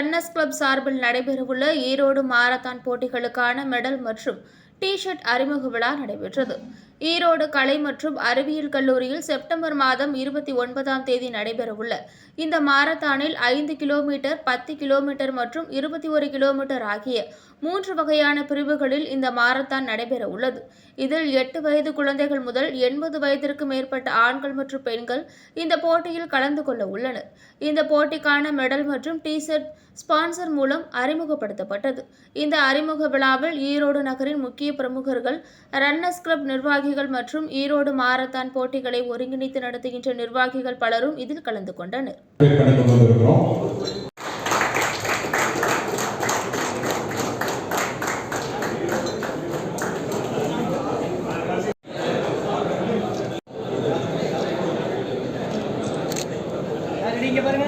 Tonnes club சார்பில் நடைபெறவுள்ள Erode marathon போட்டிகளுக்கான மெடல் மற்றும் டி ஷர்ட் அறிமுக விழா நடைபெற்றது. ஈரோடு கலை மற்றும் அறிவியல் கல்லூரியில் செப்டம்பர் மாதம் இருபத்தி ஒன்பதாம் தேதி நடைபெறவுள்ள இந்த மாரத்தானில் ஐந்து கிலோமீட்டர் பத்து கிலோமீட்டர் மற்றும் இருபத்தி ஒரு கிலோமீட்டர் ஆகிய மூன்று வகையான பிரிவுகளில் இந்த மாரத்தான் நடைபெற உள்ளது இதில் எட்டு வயது குழந்தைகள் முதல் எண்பது வயதிற்கு மேற்பட்ட ஆண்கள் மற்றும் பெண்கள் இந்த போட்டியில் கலந்து கொள்ள உள்ளனர். இந்த போட்டிக்கான மெடல் மற்றும் டி ஷர்ட் ஸ்பான்சர் மூலம் அறிமுகப்படுத்தப்பட்டது. இந்த அறிமுக விழாவில் ஈரோடு நகரின் முக்கிய பிரமுகர்கள் ரன்னர்ஸ் கிளப் நிர்வாகிகள் மற்றும் ஈரோடு மாரத்தான் போட்டிகளை ஒருங்கிணைத்து நடத்துகின்ற நிர்வாகிகள் பலரும் இதில் கலந்து கொண்டனர். நீங்க பாருங்க.